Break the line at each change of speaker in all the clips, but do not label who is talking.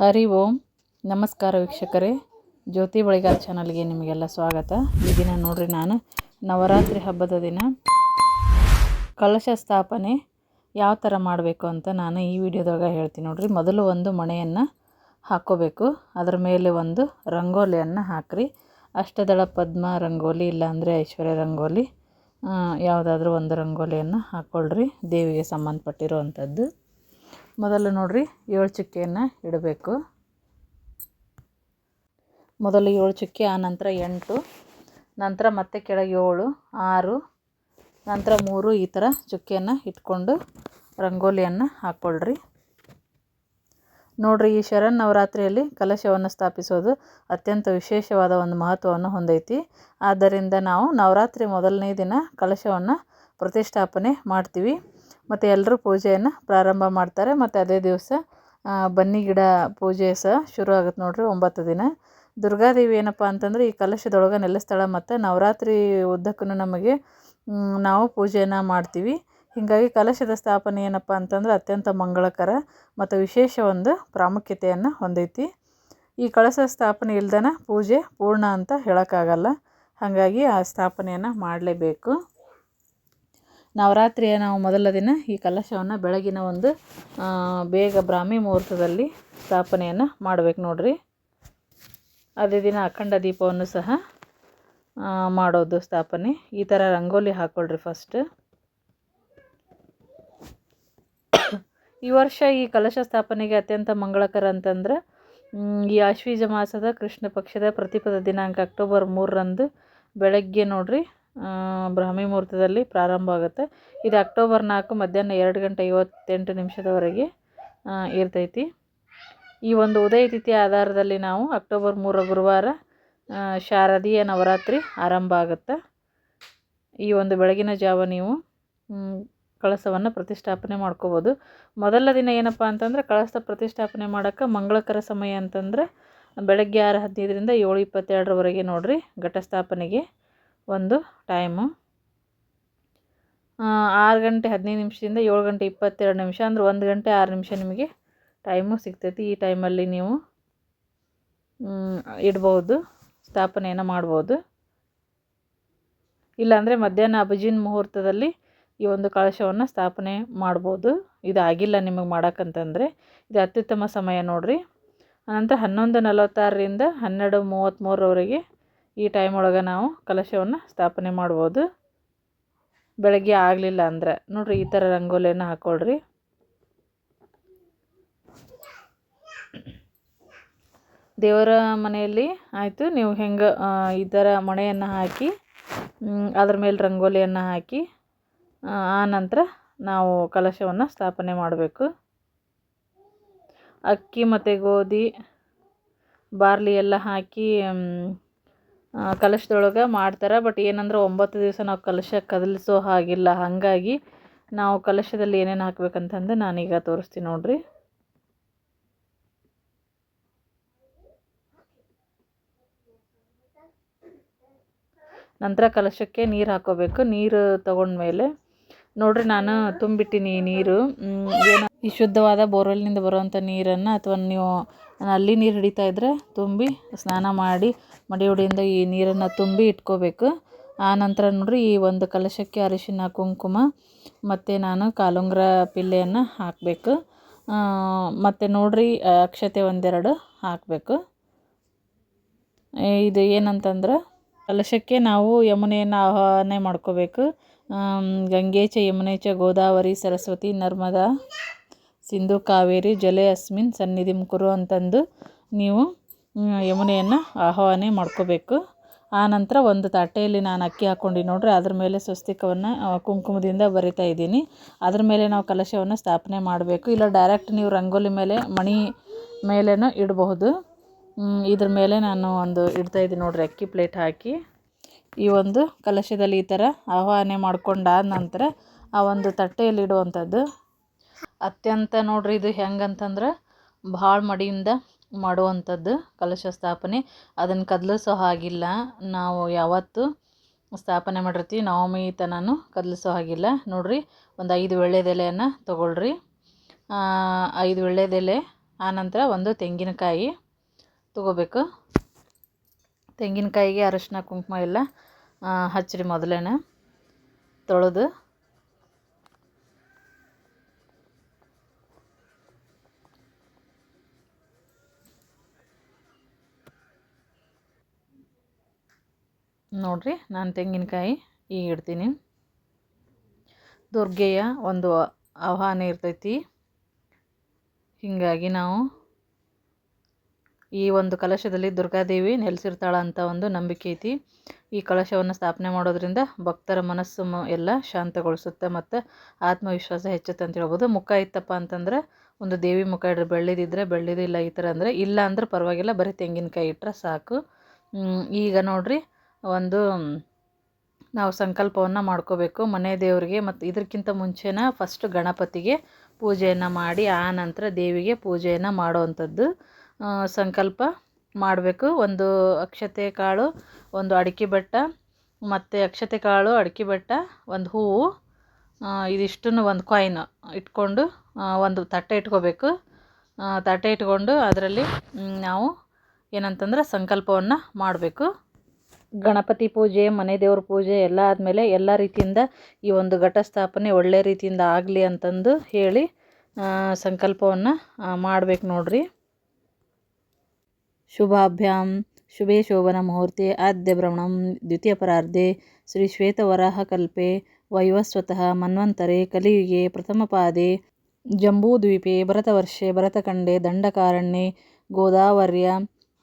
ಹರಿ ಓಂ. ನಮಸ್ಕಾರ ವೀಕ್ಷಕರೇ. ಜ್ಯೋತಿ ಬಳಿಗಾರ ಚಾನಲ್ಗೆ ನಿಮಗೆಲ್ಲ ಸ್ವಾಗತ. ಈ ದಿನ ನೋಡ್ರಿ ನಾನು ನವರಾತ್ರಿ ಹಬ್ಬದ ದಿನ. ಕಲಶ ಸ್ಥಾಪನೆ ಯಾವ ಥರ ಮಾಡಬೇಕು ಅಂತ ನಾನು ಈ ವಿಡಿಯೋದಾಗ ಹೇಳ್ತೀನಿ ನೋಡ್ರಿ. ಮೊದಲು ಒಂದು ಮಣೆಯನ್ನು ಹಾಕ್ಕೋಬೇಕು. ಅದರ ಮೇಲೆ ಒಂದು ರಂಗೋಲಿಯನ್ನು ಹಾಕ್ರಿ. ಅಷ್ಟದಳ ಪದ್ಮ ರಂಗೋಲಿ, ಇಲ್ಲಾಂದರೆ ಐಶ್ವರ್ಯ ರಂಗೋಲಿ ಯಾವುದಾದ್ರೂ ಒಂದು ರಂಗೋಲಿಯನ್ನು ಹಾಕ್ಕೊಳ್ರಿ ದೇವಿಗೆ ಸಂಬಂಧಪಟ್ಟಿರುವಂಥದ್ದು. ಮೊದಲು ನೋಡ್ರಿ ಏಳು ಚುಕ್ಕೆಯನ್ನು ಇಡಬೇಕು. ಮೊದಲು ಏಳು ಚುಕ್ಕೆ ಆನಂತರ ಎಂಟು, ನಂತರ ಮತ್ತೆ ಕೆಳಗೆ ಏಳು, ಆರು, ನಂತರ ಮೂರು ಈ ಥರ ಚುಕ್ಕೆಯನ್ನು ಇಟ್ಕೊಂಡು ರಂಗೋಲಿಯನ್ನು ಹಾಕ್ಕೊಳ್ರಿ. ನೋಡ್ರಿ ಈ ಶರಣ್ ನವರಾತ್ರಿಯಲ್ಲಿ ಕಲಶವನ್ನು ಸ್ಥಾಪಿಸೋದು ಅತ್ಯಂತ ವಿಶೇಷವಾದ ಒಂದು ಮಹತ್ವವನ್ನು ಹೊಂದೈತಿ. ಆದ್ದರಿಂದ ನಾವು ನವರಾತ್ರಿ ಮೊದಲನೇ ದಿನ ಕಲಶವನ್ನು ಪ್ರತಿಷ್ಠಾಪನೆ ಮಾಡ್ತೀವಿ. ಮತ್ತು ಎಲ್ಲರೂ ಪೂಜೆಯನ್ನು ಪ್ರಾರಂಭ ಮಾಡ್ತಾರೆ. ಮತ್ತು ಅದೇ ದಿವಸ ಬನ್ನಿ ಗಿಡ ಪೂಜೆ ಸಹ ಶುರು ಆಗುತ್ತೆ ನೋಡಿರಿ ಒಂಬತ್ತು ದಿನ. ದುರ್ಗಾದೇವಿ ಏನಪ್ಪ ಅಂತಂದರೆ ಈ ಕಲಶದೊಳಗೆ ನೆಲೆಸ್ತಾಳೆ ಮತ್ತು ನವರಾತ್ರಿ ಉದ್ದಕ್ಕೂ ನಮಗೆ ನಾವು ಪೂಜೆಯನ್ನು ಮಾಡ್ತೀವಿ. ಹೀಗಾಗಿ ಕಲಶದ ಸ್ಥಾಪನೆ ಏನಪ್ಪ ಅಂತಂದ್ರೆ ಅತ್ಯಂತ ಮಂಗಳಕರ ಮತ್ತು ವಿಶೇಷ ಒಂದು ಪ್ರಾಮುಖ್ಯತೆಯನ್ನು ಹೊಂದೈತಿ. ಈ ಕಳಶ ಸ್ಥಾಪನೆ ಇಲ್ದನ ಪೂಜೆ ಪೂರ್ಣ ಅಂತ ಹೇಳೋಕ್ಕಾಗಲ್ಲ. ಹಾಗಾಗಿ ಆ ಸ್ಥಾಪನೆಯನ್ನು ಮಾಡಲೇಬೇಕು. ನವರಾತ್ರಿಯ ನಾವು ಮೊದಲ ದಿನ ಈ ಕಲಶವನ್ನು ಬೆಳಗಿನ ಒಂದು ಬೇಗ ಬ್ರಾಹ್ಮಿ ಮುಹೂರ್ತದಲ್ಲಿ ಸ್ಥಾಪನೆಯನ್ನು ಮಾಡಬೇಕು ನೋಡ್ರಿ. ಅದೇ ದಿನ ಅಖಂಡ ದೀಪವನ್ನು ಸಹ ಮಾಡೋದು ಸ್ಥಾಪನೆ. ಈ ಥರ ರಂಗೋಲಿ ಹಾಕ್ಕೊಳ್ರಿ ಫಸ್ಟ್ ಈ ವರ್ಷ ಈ ಕಲಶ ಸ್ಥಾಪನೆಗೆ ಅತ್ಯಂತ ಮಂಗಳಕರ ಅಂತಂದ್ರೆ ಈ ಆಶ್ವೀಜ ಮಾಸದ ಕೃಷ್ಣ ಪಕ್ಷದ ಪ್ರತಿಪದ ದಿನಾಂಕ ಅಕ್ಟೋಬರ್ ಮೂರರಂದು ಬೆಳಗ್ಗೆ ನೋಡ್ರಿ. ಬ್ರಾಹ್ಮಿ ಮುಹೂರ್ತದಲ್ಲಿ ಪ್ರಾರಂಭ ಆಗುತ್ತೆ. ಇದು ಅಕ್ಟೋಬರ್ ನಾಲ್ಕು ಮಧ್ಯಾಹ್ನ ಎರಡು ಗಂಟೆ ಐವತ್ತೆಂಟು ನಿಮಿಷದವರೆಗೆ ಇರ್ತೈತಿ. ಈ ಒಂದು ಉದಯ ತಿಥಿ ಆಧಾರದಲ್ಲಿ ನಾವು ಅಕ್ಟೋಬರ್ ಮೂರ ಗುರುವಾರ ಶಾರದೀಯ ನವರಾತ್ರಿ ಆರಂಭ ಆಗುತ್ತೆ. ಈ ಒಂದು ಬೆಳಗಿನ ಜಾವ ನೀವು ಕಳಸವನ್ನು ಪ್ರತಿಷ್ಠಾಪನೆ ಮಾಡ್ಕೋಬೋದು. ಮೊದಲ ದಿನ ಏನಪ್ಪ ಅಂತಂದರೆ, ಕಳಸ ಪ್ರತಿಷ್ಠಾಪನೆ ಮಾಡೋಕ್ಕೆ ಮಂಗಳಕರ ಸಮಯ ಅಂತಂದರೆ ಬೆಳಗ್ಗೆ ಆರು ಹದಿನೈದರಿಂದ ಏಳು ಇಪ್ಪತ್ತೆರಡರವರೆಗೆ ನೋಡಿರಿ ಘಟಸ್ಥಾಪನೆಗೆ. ಒಂದು ಟೈಮು. ಆರು ಗಂಟೆ ಹದಿನೈದು ನಿಮಿಷದಿಂದ ಏಳು ಗಂಟೆ ಇಪ್ಪತ್ತೆರಡು ನಿಮಿಷ, ಅಂದ್ರೆ ಒಂದು ಗಂಟೆ ಆರು ನಿಮಿಷ ನಿಮಗೆ ಟೈಮು ಸಿಗ್ತೈತಿ. ಈ ಟೈಮಲ್ಲಿ ನೀವು ಇಡ್ಬೋದು, ಸ್ಥಾಪನೆಯನ್ನು ಮಾಡ್ಬೋದು. ಇಲ್ಲಾಂದರೆ ಮಧ್ಯಾಹ್ನ ಅಭಿಜಿನ್ ಮುಹೂರ್ತದಲ್ಲಿ ಈ ಒಂದು ಕಳಶವನ್ನು ಸ್ಥಾಪನೆ ಮಾಡ್ಬೋದು. ಆಗಿಲ್ಲ ನಿಮಗೆ ಮಾಡೋಕ್ಕಂತಂದರೆ. ಇದು ಅತ್ಯುತ್ತಮ ಸಮಯ ನೋಡಿರಿ. ಅನಂತರ ಹನ್ನೊಂದು ನಲವತ್ತಾರರಿಂದ ಹನ್ನೆರಡು ಮೂವತ್ತ್ಮೂರರವರೆಗೆ ಈ ಟೈಮ್ ಒಳಗೆ ನಾವು ಕಲಶವನ್ನು ಸ್ಥಾಪನೆ ಮಾಡ್ಬೋದು. ಬೆಳಗ್ಗೆ ಆಗಲಿಲ್ಲ ಅಂದ್ರೆ, ನೋಡಿರಿ ಈ ಥರ ರಂಗೋಲಿಯನ್ನು ಹಾಕ್ಕೊಳ್ರಿ ದೇವರ ಮನೆಯಲ್ಲಿ ಆಯಿತು, ನೀವು ಹೆಂಗೆ ಈ ಥರ ಮಣೆಯನ್ನು ಹಾಕಿ ಅದ್ರ ಮೇಲೆ ರಂಗೋಲಿಯನ್ನು ಹಾಕಿ, ಆ ನಂತರ ನಾವು ಕಲಶವನ್ನು ಸ್ಥಾಪನೆ ಮಾಡಬೇಕು. ಅಕ್ಕಿ ಮತ್ತು ಗೋಧಿ, ಬಾರ್ಲಿ ಎಲ್ಲ ಹಾಕಿ ಕಲಶದೊಳಗೆ ಮಾಡ್ತಾರೆ. ಬಟ್ ಏನಂದ್ರೆ ಒಂಬತ್ತು ದಿವಸ ನಾವು ಕಲಶ ಕದಲಿಸೋ ಹಾಗಿಲ್ಲ. ಹಾಗಾಗಿ ನಾವು ಕಲಶದಲ್ಲಿ ಏನೇನು ಹಾಕ್ಬೇಕಂತಂದು ನಾನೀಗ ತೋರಿಸ್ತೀನಿ ನೋಡಿರಿ. ನಂತರ ಕಲಶಕ್ಕೆ ನೀರು ಹಾಕೋಬೇಕು. ನೀರು ತಗೊಂಡ್ಮೇಲೆ ನೋಡ್ರಿ ನಾನು ತುಂಬಿಟ್ಟಿನಿ ನೀರು. ಏನು ಈ ಶುದ್ಧವಾದ ಬೋರ್ವೆಲ್ನಿಂದ ಬರುವಂಥ ನೀರನ್ನು ಅಥವಾ ನೀವು ಅಲ್ಲಿ ನೀರು ಹಿಡಿತಾ ಇದ್ದರೆ ತುಂಬಿ ಸ್ನಾನ ಮಾಡಿ ಮಡಿಯುಡಿಯಿಂದ ಈ ನೀರನ್ನು ತುಂಬಿ ಇಟ್ಕೋಬೇಕು. ಆ ನಂತರ ನೋಡಿರಿ ಈ ಒಂದು ಕಲಶಕ್ಕೆ ಅರಿಶಿನ, ಕುಂಕುಮ ಮತ್ತು ನಾನು ಕಾಲುಂಗ್ರ ಪಿಲ್ಲೆಯನ್ನು ಹಾಕಬೇಕು. ಮತ್ತು ನೋಡಿರಿ ಅಕ್ಷತೆ ಒಂದೆರಡು ಹಾಕಬೇಕು. ಇದು ಏನಂತಂದ್ರೆ ಕಲಶಕ್ಕೆ ನಾವು ಯಮುನೆಯನ್ನು ಆಹ್ವಾನ ಮಾಡ್ಕೋಬೇಕು. ಗಂಗೇಚ ಯಮುನೇಚ ಗೋದಾವರಿ ಸರಸ್ವತಿ ನರ್ಮದಾ ಸಿಂಧು ಕಾವೇರಿ ಜಲೆ ಅಸ್ಮಿನ್ ಸನ್ನಿಧಿಂ ಅಂತಂದು ನೀವು ಯಮುನೆಯನ್ನು ಆಹ್ವಾನ ಮಾಡ್ಕೋಬೇಕು. ಆ ನಂತರ ಒಂದು ತಟ್ಟೆಯಲ್ಲಿ ನಾನು ಅಕ್ಕಿ ಹಾಕ್ಕೊಂಡು ನೋಡ್ರಿ, ಅದ್ರ ಮೇಲೆ ಸ್ವಸ್ತಿಕವನ್ನು ಕುಂಕುಮದಿಂದ ಬರಿತಾ ಇದ್ದೀನಿ. ಅದ್ರ ಮೇಲೆ ನಾವು ಕಲಶವನ್ನು ಸ್ಥಾಪನೆ ಮಾಡಬೇಕು. ಇಲ್ಲ ಡೈರೆಕ್ಟ್ ನೀವು ರಂಗೋಲಿ ಮೇಲೆ, ಮಣಿ ಮೇಲೇನೂ ಇಡಬಹುದು. ಇದ್ರ ಮೇಲೆ ನಾನು ಒಂದು ಇಡ್ತಾ ಇದ್ದೀನಿ ನೋಡ್ರಿ, ಅಕ್ಕಿ ಪ್ಲೇಟ್ ಹಾಕಿ. ಈ ಒಂದು ಕಲಶದಲ್ಲಿ ಈ ಥರ ಆಹ್ವಾನ ಮಾಡ್ಕೊಂಡಾದ ನಂತರ ಆ ಒಂದು ತಟ್ಟೆಯಲ್ಲಿ ಇಡುವಂಥದ್ದು. ಅತ್ಯಂತ ನೋಡ್ರಿ, ಇದು ಹೆಂಗಂತಂದ್ರೆ ಭಾಳ ಮಡಿಯಿಂದ ಮಾಡುವಂಥದ್ದು ಕಲಶ ಸ್ಥಾಪನೆ ಅದನ್ನು ಕದಲಿಸೋ ಹಾಗಿಲ್ಲ. ನಾವು ಯಾವತ್ತು ಸ್ಥಾಪನೆ ಮಾಡಿರ್ತೀವಿ, ನವಮಿ ತನೂ ಕದಲಿಸೋ ಹಾಗಿಲ್ಲ. ನೋಡಿರಿ, ಒಂದು ಐದು ವೀಳ್ಯದೆಲೆಯನ್ನು ತೊಗೊಳ್ರಿ. ಐದು ವೀಳ್ಯದೆಲೆ ಆನಂತರ ಒಂದು ತೆಂಗಿನಕಾಯಿ ತಗೋಬೇಕು. ತೆಂಗಿನಕಾಯಿಗೆ ಅರಶಿನ, ಕುಂಕುಮ ಎಲ್ಲ ಹಚ್ಚಿರಿ ಮೊದಲೇನೆ ತೊಳೆದು. ನೋಡ್ರಿ ನಾನು ತೆಂಗಿನಕಾಯಿ ಈಗ ಇಡ್ತೀನಿ. ದುರ್ಗೆಯ ಒಂದು ಆಹ್ವಾನ ಇರ್ತೈತಿ. ಹೀಗಾಗಿ ನಾವು ಈ ಒಂದು ಕಲಶದಲ್ಲಿ ದುರ್ಗಾದೇವಿ ನೆಲೆಸಿರ್ತಾಳ ಅಂತ ಒಂದು ನಂಬಿಕೆ ಐತಿ. ಈ ಕಲಶವನ್ನು ಸ್ಥಾಪನೆ ಮಾಡೋದ್ರಿಂದ ಭಕ್ತರ ಮನಸ್ಸು ಎಲ್ಲ ಶಾಂತಗೊಳಿಸುತ್ತೆ ಮತ್ತು ಆತ್ಮವಿಶ್ವಾಸ ಹೆಚ್ಚುತ್ತೆ ಅಂತ ಹೇಳ್ಬೋದು. ಮುಖ ಇತ್ತಪ್ಪ ಅಂತಂದ್ರೆ ಒಂದು ದೇವಿ ಮುಖ ಇಡ್ರಿ, ಬೆಳ್ಳಿದಿದ್ರೆ ಬೆಳ್ಳಿದಿಲ್ಲ ಈ ಥರ ಅಂದರೆ ಇಲ್ಲ ಅಂದ್ರೆ ಪರವಾಗಿಲ್ಲ, ಬರೀ ತೆಂಗಿನಕಾಯಿ ಇಟ್ಟರೆ ಸಾಕು. ಈಗ ನೋಡ್ರಿ ಒಂದು, ನಾವು ಸಂಕಲ್ಪವನ್ನು ಮಾಡ್ಕೋಬೇಕು. ಮನೆ ದೇವರಿಗೆ ಮತ್ತು ಇದಕ್ಕಿಂತ ಮುಂಚೆನ ಫಸ್ಟ್ ಗಣಪತಿಗೆ ಪೂಜೆಯನ್ನು ಮಾಡಿ, ಆ ನಂತರ ದೇವಿಗೆ ಪೂಜೆಯನ್ನು ಮಾಡುವಂಥದ್ದು ಸಂಕಲ್ಪ ಮಾಡಬೇಕು. ಒಂದು ಅಕ್ಷತೆ ಕಾಳು, ಒಂದು ಅಡಿಕೆ ಬೆಟ್ಟ, ಮತ್ತು ಅಕ್ಷತೆ ಕಾಳು, ಅಡಿಕೆ ಬೆಟ್ಟ, ಒಂದು ಹೂವು ಇದಿಷ್ಟನ್ನು ಒಂದು ಕಾಯಿನ್ ಇಟ್ಕೊಂಡು ಒಂದು ತಟ್ಟೆ ಇಟ್ಕೋಬೇಕು. ತಟ್ಟೆ ಇಟ್ಕೊಂಡು ಅದರಲ್ಲಿ ನಾವು ಏನಂತಂದ್ರೆ ಸಂಕಲ್ಪವನ್ನು ಮಾಡಬೇಕು. ಗಣಪತಿ ಪೂಜೆ, ಮನೆ ದೇವ್ರ ಪೂಜೆ ಎಲ್ಲ ಆದಮೇಲೆ ಎಲ್ಲ ರೀತಿಯಿಂದ ಈ ಒಂದು ಘಟಸ್ಥಾಪನೆ ಒಳ್ಳೆ ರೀತಿಯಿಂದ ಆಗಲಿ ಅಂತಂದು ಹೇಳಿ ಸಂಕಲ್ಪವನ್ನು ಮಾಡ್ಬೇಕು ನೋಡ್ರಿ. ಶುಭಾಭ್ಯಾಂ. ಶುಭೇ ಶೋಭನ ಮುಹೂರ್ತಿ ಆದ್ಯ ಭ್ರಮಣಂ ದ್ವಿತೀಯಪರಾರ್ಧೆ ಶ್ರೀ ಶ್ವೇತವರಾಹಕಲ್ಪೆ ವೈವಸ್ವತಃ ಮನ್ವಂತರೆ ಕಲಿಯುಗೆ ಪ್ರಥಮ ಪ್ರಥಮಪಾದೆ ಜಂಬೂದ್ವೀಪೆ ಭರತವರ್ಷೆ ಭರತಖಂಡೆ ದಂಡಕಾರಣ್ಯೆ ಗೋದಾವರ್ಯ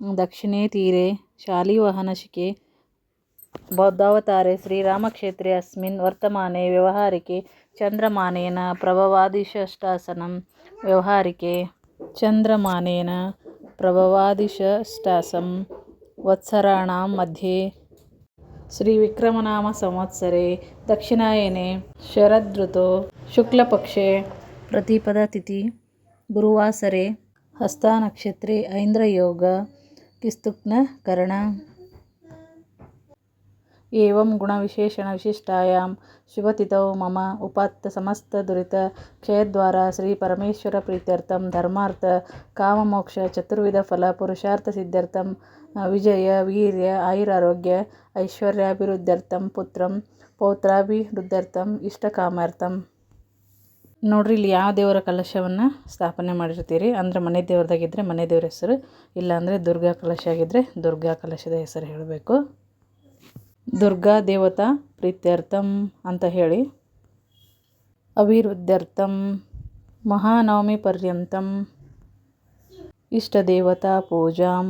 ದಕ್ಷಿಣೇ ತೀರೆ. ಶಾಲಿವಾಹನಶಿಕೆ बौद्धावतारे श्रीरामक्षेत्रे अस्मिन् वर्तमाने व्यवहारिके चन्द्रमानेन प्रभवादिषष्टासनं व्यवहारिके चन्द्रमानेन प्रभवादिषष्टासं वत्सराणां मध्ये श्रीविक्रमनामसंवत्सरे दक्षिणायने शरदृतौ शुक्लपक्षे प्रतिपदतिथि गुरुवासरे हस्तानक्षत्रे ऐन्द्रयोग किस्तुक्नकरण ಪ್ರೀತ್ಯರ್ಥಂ ಧರ್ಮಾರ್ಥ ಕಾಮಮೋಕ್ಷ ಚತುರ್ವಿಧ ಫಲ ಪುರುಷಾರ್ಥ ಸಿದ್ಧ್ಯರ್ಥಂ ವಿಜಯ ವೀರ್ಯ ಆಯುರಾರೋಗ್ಯ ಐಶ್ವರ್ಯಾಭಿವೃದ್ಧ್ಯರ್ಥಂ ಪುತ್ರಂ ಪೌತ್ರಾಭಿವೃದ್ಧ್ಯರ್ಥಂ ಇಷ್ಟಕಾಮಾರ್ಥಂ ನೋಡ್ರಿ, ಇಲ್ಲಿ ಯಾವ ದೇವರ ಕಲಶವನ್ನು ಸ್ಥಾಪನೆ ಮಾಡಿರ್ತೀರಿ? ಅಂದರೆ ಮನೆ ದೇವ್ರದಾಗಿದ್ದರೆ ಮನೆ ದೇವ್ರ ಹೆಸರು, ಇಲ್ಲಾಂದರೆ ದುರ್ಗಾ ಕಲಶ ಆಗಿದ್ದರೆ ದುರ್ಗಾ ಕಲಶದ ಹೆಸರು ಹೇಳಬೇಕು. ದುರ್ಗಾ ದೇವತಾ ಪ್ರೀತ್ಯರ್ಥಂ ಅಂತ ಹೇಳಿ. ಅಭಿವೃದ್ಧ್ಯರ್ಥಂ ಮಹಾನವಮಿ ಪರ್ಯಂತಂ ಇಷ್ಟದೇವತಾ ಪೂಜಾಂ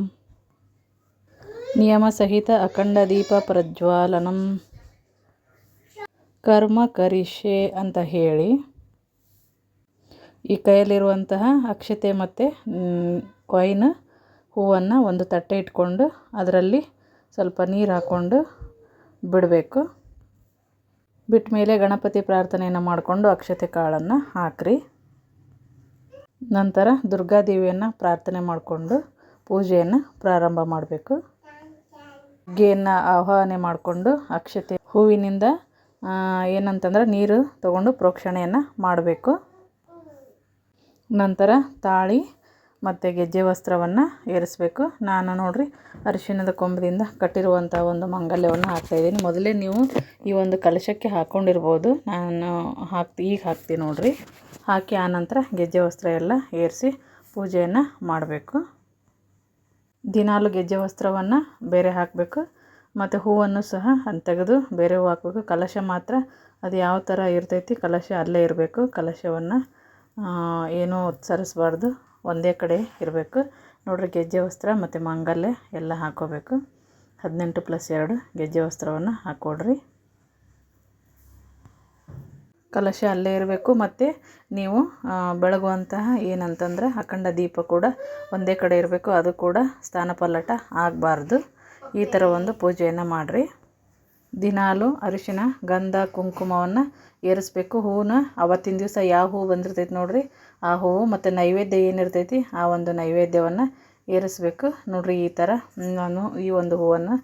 ನಿಯಮಸಹಿತ ಅಖಂಡ ದೀಪ ಪ್ರಜ್ವಾಲನಂ ಕರ್ಮ ಕರಿಷ್ಯೆ ಅಂತ ಹೇಳಿ. ಈ ಕೈಯಲ್ಲಿರುವಂತಹ ಅಕ್ಷತೆ ಮತ್ತು ಕಾಯಿನ್ ಹೂವನ್ನು ಒಂದು ತಟ್ಟೆ ಇಟ್ಕೊಂಡು ಅದರಲ್ಲಿ ಸ್ವಲ್ಪ ನೀರು ಹಾಕ್ಕೊಂಡು ಬಿಡಬೇಕು. ಬಿಟ್ಟ ಮೇಲೆ ಗಣಪತಿ ಪ್ರಾರ್ಥನೆಯನ್ನು ಮಾಡಿಕೊಂಡು ಅಕ್ಷತೆ ಕಾಳನ್ನು ಹಾಕ್ರಿ. ನಂತರ ದುರ್ಗಾದೇವಿಯನ್ನು ಪ್ರಾರ್ಥನೆ ಮಾಡಿಕೊಂಡು ಪೂಜೆಯನ್ನು ಪ್ರಾರಂಭ ಮಾಡಬೇಕು. ಗೆಯನ್ನು ಆಹ್ವಾನ ಮಾಡಿಕೊಂಡು ಅಕ್ಷತೆ ಹೂವಿನಿಂದ ಏನಂತಂದ್ರೆ ನೀರು ತಗೊಂಡು ಪ್ರೋಕ್ಷಣೆಯನ್ನು ಮಾಡಬೇಕು. ನಂತರ ತಾಳಿ ಮತ್ತು ಗೆಜ್ಜೆ ವಸ್ತ್ರವನ್ನು ಏರಿಸಬೇಕು. ನಾನು ನೋಡಿರಿ ಅರಿಶಿಣದ ಕೊಂಬದಿಂದ ಕಟ್ಟಿರುವಂಥ ಒಂದು ಮಂಗಲ್ಯವನ್ನು ಹಾಕ್ತಾಯಿದ್ದೀನಿ ಮೊದಲೇ ನೀವು ಈ ಒಂದು ಕಲಶಕ್ಕೆ ಹಾಕ್ಕೊಂಡಿರ್ಬೋದು ನಾನು ಹಾಕ್ತಿ ಈಗ ಹಾಕ್ತೀನಿ ನೋಡಿರಿ. ಹಾಕಿ ಆನಂತರ ಗೆಜ್ಜೆ ವಸ್ತ್ರ ಎಲ್ಲ ಏರಿಸಿ ಪೂಜೆಯನ್ನು ಮಾಡಬೇಕು. ದಿನಾಲು ಗೆಜ್ಜೆ ವಸ್ತ್ರವನ್ನು ಬೇರೆ ಹಾಕಬೇಕು. ಮತ್ತು ಹೂವನ್ನು ಸಹ ಅದು ತೆಗೆದು ಬೇರೆ ಹೂ ಹಾಕಬೇಕು. ಕಲಶ ಮಾತ್ರ ಅದು ಯಾವ ಥರ ಇರ್ತೈತಿ ಕಲಶ ಅಲ್ಲೇ ಇರಬೇಕು. ಕಲಶವನ್ನು ಏನೂ ಸರಿಸ್ಬಾರ್ದು. ಒಂದೇ ಕಡೆ ಇರಬೇಕು. ನೋಡಿರಿ ಗೆಜ್ಜೆ ವಸ್ತ್ರ ಮತ್ತು ಮಂಗಲ್ಯ ಎಲ್ಲ ಹಾಕ್ಕೋಬೇಕು ಹದಿನೆಂಟು ಪ್ಲಸ್ ಎರಡು ಗೆಜ್ಜೆ ವಸ್ತ್ರವನ್ನು ಹಾಕ್ಕೊಡ್ರಿ ಕಲಶ ಅಲ್ಲೇ ಇರಬೇಕು. ಮತ್ತು ನೀವು ಬೆಳಗುವಂತಹ ಏನಂತಂದ್ರೆ ಅಖಂಡ ದೀಪ ಕೂಡ ಒಂದೇ ಕಡೆ ಇರಬೇಕು. ಅದು ಕೂಡ ಸ್ಥಾನಪಲ್ಲಟ ಆಗಬಾರ್ದು. ಈ ಥರ ಒಂದು ಪೂಜೆಯನ್ನು ಮಾಡಿರಿ. ದಿನಾಲು ಅರಿಶಿನ, ಗಂಧ, ಕುಂಕುಮವನ್ನು ಏರಿಸ್ಬೇಕು. ಹೂವನ್ನ ಅವತ್ತಿನ ದಿವಸ ಯಾವ ಹೂವು ಬಂದಿರ್ತೈತೆ ನೋಡಿರಿ. ಆ ಹೂವು ಮತ್ತು ನೈವೇದ್ಯ ಏನಿರ್ತೈತಿ ಆ ಒಂದು ನೈವೇದ್ಯವನ್ನು ಏರಿಸಬೇಕು. ನೋಡಿರಿ, ಈ ಥರ ನಾನು ಈ ಒಂದು ಹೂವನ್ನು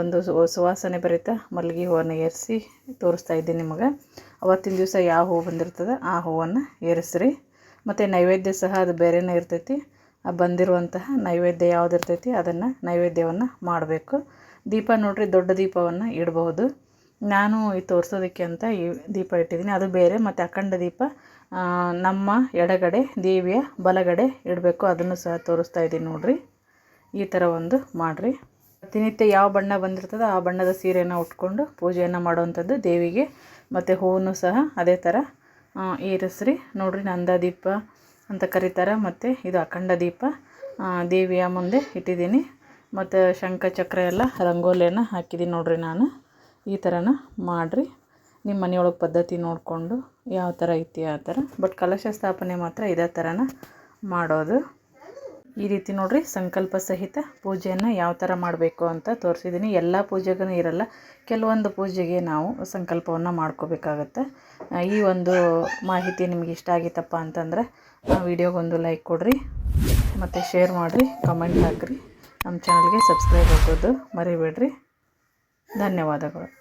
ಒಂದು ಸುವಾಸನೆ ಭರಿತ ಮಲ್ಲಿಗೆ ಹೂವನ್ನು ಏರಿಸಿ ತೋರಿಸ್ತಾ ಇದ್ದೀನಿ ನಿಮಗೆ. ಅವತ್ತಿನ ದಿವಸ ಯಾವ ಹೂವು ಬಂದಿರ್ತದೆ ಆ ಹೂವನ್ನು ಏರಿಸ್ರಿ. ಮತ್ತು ನೈವೇದ್ಯ ಸಹ ಅದು ಬೇರೆನೇ ಇರ್ತೈತಿ. ಆ ಬಂದಿರುವಂತಹ ನೈವೇದ್ಯ ಯಾವ್ದು ಇರ್ತೈತಿ ಅದನ್ನು ನೈವೇದ್ಯವನ್ನು ಮಾಡಬೇಕು. ದೀಪ ನೋಡಿರಿ, ದೊಡ್ಡ ದೀಪವನ್ನು ಇಡಬಹುದು. ನಾನು ಈ ತೋರಿಸೋದಕ್ಕೆ ಅಂತ ಈ ದೀಪ ಇಟ್ಟಿದ್ದೀನಿ. ಅದು ಬೇರೆ, ಮತ್ತು ಅಖಂಡ ದೀಪ ನಮ್ಮ ಎಡಗಡೆ, ದೇವಿಯ ಬಲಗಡೆ ಇಡಬೇಕು. ಅದನ್ನು ಸಹ ತೋರಿಸ್ತಾ ಇದ್ದೀನಿ ನೋಡಿರಿ. ಈ ಥರ ಒಂದು ಮಾಡಿರಿ. ಪ್ರತಿನಿತ್ಯ ಯಾವ ಬಣ್ಣ ಬಂದಿರ್ತದೋ ಆ ಬಣ್ಣದ ಸೀರೆಯನ್ನು ಉಟ್ಕೊಂಡು ಪೂಜೆಯನ್ನು ಮಾಡುವಂಥದ್ದು ದೇವಿಗೆ. ಮತ್ತು ಹೂವನ್ನು ಸಹ ಅದೇ ಥರ ಏರಿಸ್ರಿ. ನೋಡಿರಿ, ನಂದ ದೀಪ ಅಂತ ಕರೀತಾರೆ. ಮತ್ತು ಇದು ಅಖಂಡ ದೀಪ ದೇವಿಯ ಮುಂದೆ ಇಟ್ಟಿದ್ದೀನಿ. ಮತ್ತು ಶಂಖ ಚಕ್ರ ಎಲ್ಲ ರಂಗೋಲಿಯನ್ನು ಹಾಕಿದ್ದೀನಿ ನೋಡಿರಿ ನಾನು. ಈ ಥರನ ಮಾಡಿರಿ. ನಿಮ್ಮ ಮನೆಯೊಳಗೆ ಪದ್ಧತಿ ನೋಡಿಕೊಂಡು ಯಾವ ಥರ ಐತಿ ಆ ಥರ. ಬಟ್ ಕಲಶ ಸ್ಥಾಪನೆ ಮಾತ್ರ ಇದೇ ಥರನ ಮಾಡೋದು. ಈ ರೀತಿ ನೋಡಿರಿ ಸಂಕಲ್ಪ ಸಹಿತ ಪೂಜೆಯನ್ನು ಯಾವ ಥರ ಮಾಡಬೇಕು ಅಂತ ತೋರಿಸಿದ್ದೀನಿ ಎಲ್ಲ ಪೂಜೆಗೂ ಇರಲ್ಲ. ಕೆಲವೊಂದು ಪೂಜೆಗೆ ನಾವು ಸಂಕಲ್ಪವನ್ನು ಮಾಡ್ಕೋಬೇಕಾಗತ್ತೆ. ಈ ಒಂದು ಮಾಹಿತಿ ನಿಮಗೆ ಇಷ್ಟ ಆಗಿತ್ತಪ್ಪ ಅಂತಂದ್ರೆ ವಿಡಿಯೋಗೊಂದು ಲೈಕ್ ಕೊಡ್ರಿ. ಮತ್ತು ಶೇರ್ ಮಾಡಿರಿ ಕಮೆಂಟ್ ಹಾಕಿರಿ. ನಮ್ಮ ಚಾನಲ್ಗೆ ಸಬ್ಸ್ಕ್ರೈಬ್ ಆಗೋದು ಮರಿಬೇಡ್ರಿ. ಧನ್ಯವಾದಗಳು.